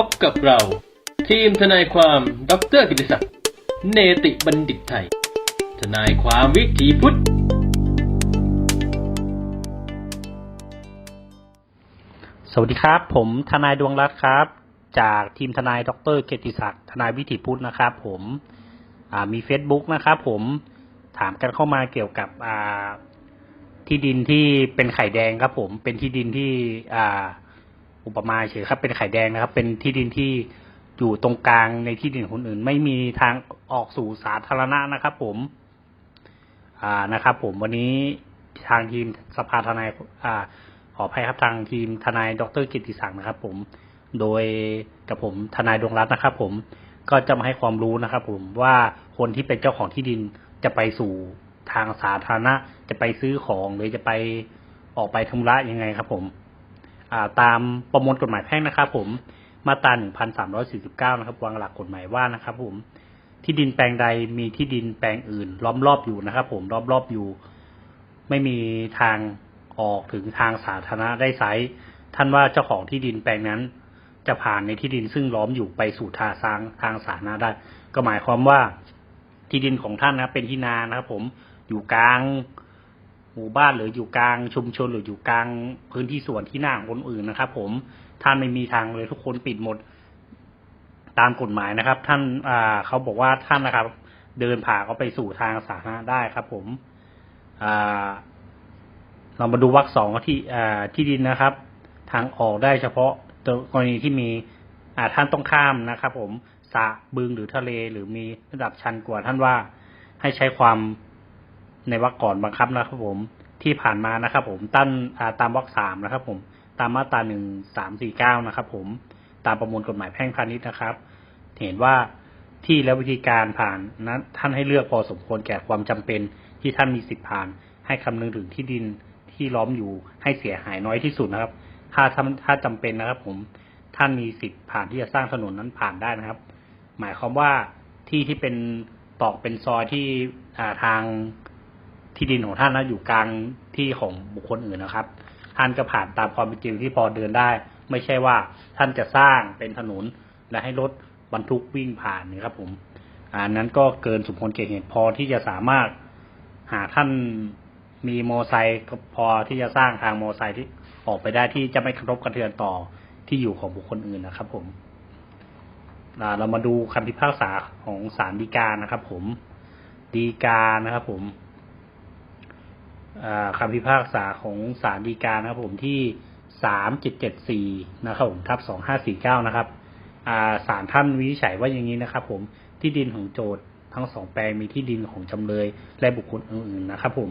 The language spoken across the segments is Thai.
พบกับเรา ทีมทนายความดรกิติศักดิ์เนติบัณฑิตไทย ทนายความวิถีพุทธ สวัสดีครับ ผมทนายดวงรัตน์ครับ จากทีมทนายดรเกยรติศักดิ์ทนายวิถีพุทธนะครับ ผมมี Facebook นะครับ ผมถามกันเข้ามาเกี่ยวกับที่ดินที่เป็นไข่แดงครับ ผมเป็นที่ดินที่อ่า อุปมาเฉยครับเป็นไข่แดงนะครับ เป็นที่ดินที่อยู่ตรงกลางในที่ดินคนอื่น ไม่มีทางออกสู่สาธารณะนะครับ ผม อ่านะครับ ผมวันนี้ทางทีมสภาทนายอ่า ขออภัยครับทางทีมทนายดรกิติศักดิ์นะครับ ผม โดยกับผมทนายดวงรัตน์นะครับ ผมก็จะมาให้ความรู้นะครับ ผมว่าคนที่เป็นเจ้าของที่ดินจะไปสู่ทางสาธารณะ จะไปซื้อของหรือจะไปออกไปทำระยังไงครับ ผม ตามประมวลกฎหมายแพ่งนะครับ ผมมาตรา 1,349 นะครับ วางหลักกฎหมายว่านะครับ ผมที่ดินแปลงใดมีที่ดินแปลงอื่น ล้อมรอบอยู่นะครับ ผมล้อมรอบอยู่ ไม่มีทางออกถึงทางสาธารณะได้ไซส์ท่านว่าเจ้าของที่ดินแปลงนั้น จะผ่านในที่ดินซึ่งล้อมอยู่ไปสู่ทางทางทางสาธารณะได้ ก็หมายความว่าที่ดินของท่านนะเป็นที่นานะครับ ผมอยู่กลาง หมู่บ้านหรืออยู่กลางชุมชนหรืออยู่กลางพื้นที่ส่วนที่หน้าของคนอื่นนะครับ ผมท่านไม่มีทางเลยทุกคนปิดหมดตามกฎหมายนะครับ ท่านอ่าเขาบอกว่าท่านนะครับ เดินผ่าเขาไปสู่ทางสาธารณะได้ครับ ผมอ่าเรามาดูวรรคสองที่อ่าที่ดินนะครับ ทางออกได้เฉพาะกรณีที่มีอ่าท่านต้องข้ามนะครับ ผมสระบึงหรือทะเลหรือมีระดับชันกว่าท่านว่าให้ใช้ความ ในวรรคก่อนบังคับนะครับ ผมที่ผ่านมานะครับ ผมตั้นตามวรรคสามนะครับ ผมตามมาตราหนึ่งสามสี่เก้านะครับ ผมตามประมวลกฎหมายแพ่งพาณิชย์นะครับ เห็นว่าที่และวิธีการผ่านนั้นท่านให้เลือกพอสมควรแก่ความจำเป็นที่ท่านมีสิทธิ์ผ่าน ให้คำนึงถึงที่ดินที่ล้อมอยู่ให้เสียหายน้อยที่สุดนะครับ ถ้าถ้าถ้าจำเป็นนะครับ ผมท่านมีสิทธิ์ผ่านที่จะสร้างถนนนั้นผ่านได้นะครับ หมายความว่าที่ที่เป็นตอกเป็นซอยที่ทาง ที่ดินของท่านนะอยู่กลางที่ของบุคคลอื่นนะครับ ท่านก็ผ่านตามความเป็นจริงที่พอเดินได้ ไม่ใช่ว่าท่านจะสร้างเป็นถนนและให้รถบรรทุกวิ่งผ่านนี่ครับ ผมอันนั้นก็เกินสมควรแก่เหตุพอที่จะสามารถหาท่านมีมอไซค์พอที่จะสร้างทางมอไซค์ที่ออกไปได้ที่จะไม่กระทบกระเทือนต่อที่อยู่ของบุคคลอื่นนะครับ ผมเรามาดูคำพิพากษาของศาลฎีกานะครับ ผมฎีกานะครับ ผม คำพิพากษาของศาลฎีกานะครับผมที่สามเจ็ดเจ็ดสี่นะครับผมทับสองห้าสี่เก้านะครับศาลท่านวินิจฉัยว่าอย่างนี้นะครับ ผมที่ดินของโจทย์ทั้งสองแปลงมีที่ดินของจำเลย และบุคคลอื่นๆนะครับ ผม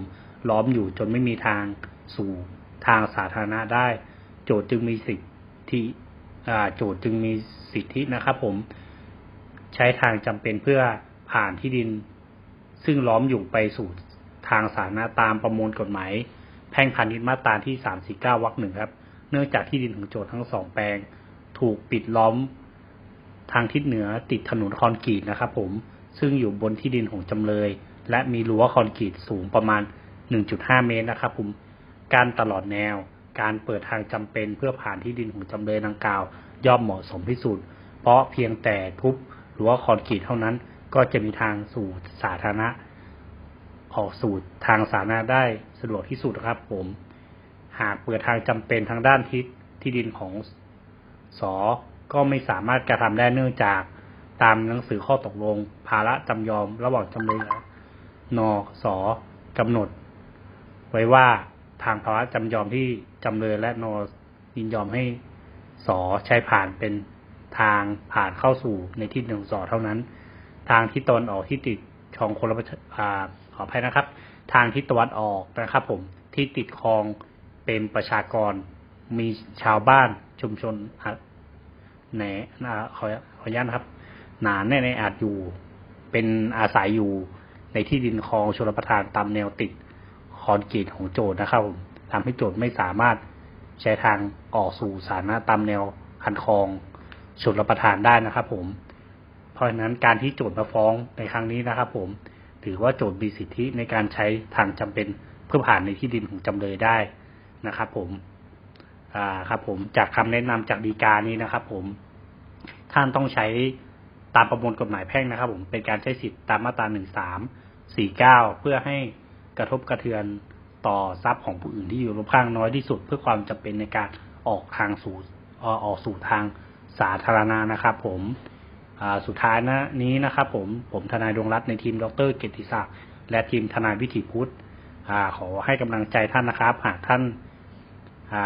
ล้อมอยู่จนไม่มีทางสู่ทางสาธารณะได้ โจทย์จึงมีสิทธิโจทย์จึงมีสิทธินะครับ ผมใช้ทางจำเป็นเพื่อผ่านที่ดิน ซึ่งล้อมอยู่ไปสู่างสาธารณะตามประมวลกฎหมายแพ่งพาณิชย์มาตราที่สามสี่เก้าวรรคหนึ่งครับ เนื่องจากที่ดินของโจทย์ทั้งสองแปลง ถูกปิดล้อมทางทิศเหนือติดถนนคอนกรีตนะครับผม ซึ่งอยู่บนที่ดินของจำเลย และมีรั้วคอนกรีตสูงประมาณ 1.5 เมตรนะครับผม การตลอดแนว การเปิดทางจำเป็นเพื่อผ่านที่ดินของจำเลยดังกล่าว ย่อมเหมาะสมที่สุด เพราะเพียงแต่ทุบรั้วคอนกรีตเท่านั้น ก็จะมีทางสู่สาธารณะ ออกสู่ทางสาธารณะได้สะดวกที่สุดครับ ผม หากเปิดทางจำเป็นทางด้านทิศที่ดินของสอก็ไม่สามารถกระทำได้เนื่องจากตามหนังสือข้อตกลง ภาระจำยอมระหว่างจำเลยและนสกำหนด ไว้ว่าทางภาระจำยอมที่จำเลยและนยินยอมให้สอใช้ผ่านเป็นทางผ่านเข้าสู่ในที่หนึ่งสอเท่านั้น ทางที่ตนออกที่ติดคลองคนละประชอ่า ขออภัยนะครับ ทางทิศตะวันออกนะครับผมที่ติดคลองเป็นประชากรมีชาวบ้านชุมชนอะแหนขอขออนุญาตนะครับ หนาแน่ในอาจอยู่ เป็นอาศัยอยู่ในที่ดินคลองชลประทานตามแนวติดคอนกรีตของโจทย์นะครับผมทำให้โจทย์ไม่สามารถใช้ทางออกสู่สาธารณะตามแนวคันคลองชลประทานได้นะครับ ผม เพราะฉะนั้นการที่โจทย์มาฟ้องในครั้งนี้นะครับ ผม ถือว่าโจทย์มีสิทธิในการใช้ทางจำเป็นเพื่อผ่านในที่ดินของจำเลยได้นะครับ ผม อ่าครับ ผมจากคำแนะนำจากดีกานี้นะครับ ผม ท่านต้องใช้ตามประมวลกฎหมายแพ่งนะครับ ผมเป็นการใช้สิทธิตามมาตราหนึ่งสามสี่เก้าเพื่อให้กระทบกระเทือนต่อทรัพย์ของผู้อื่นที่อยู่รอบข้างน้อยที่สุด เพื่อความจำเป็นในการออกทางสู่ออกสู่ทางสาธารณะนะครับ ผม สุดท้ายนะนี้นะครับผมผมทนายดวงรัตน์ในทีมดรเกติศักดิ์และทีมทนายวิถีพุทธอขอให้กำลังใจท่านนะครับ หากท่านา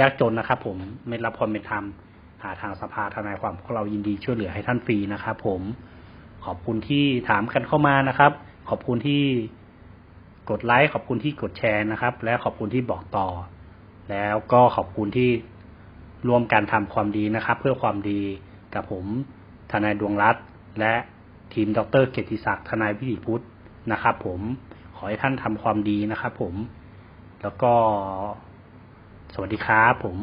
ยากจนนะครับ ผมไม่รับความเป็นธรรมหาทางสภาทนายความพวกเรายินดีช่วยเหลือให้ท่านฟรีนะครับผมขอบคุณที่ถามกันเข้ามานะครับ ขอบคุณที่กดไลค์ขอบคุณที่กดแชร์นะครับ และขอบคุณที่บอกต่อ แล้วก็ขอบคุณที่ร่วมกันทำความดีนะครับ เพื่อความดีกับผม ทนายดวงรัตน์และทีมดรเกียรติศักดิ์ทนายวิริพุทธนะครับ ผมขอให้ท่านทำความดีนะครับ ผม แล้วก็สวัสดีครับผม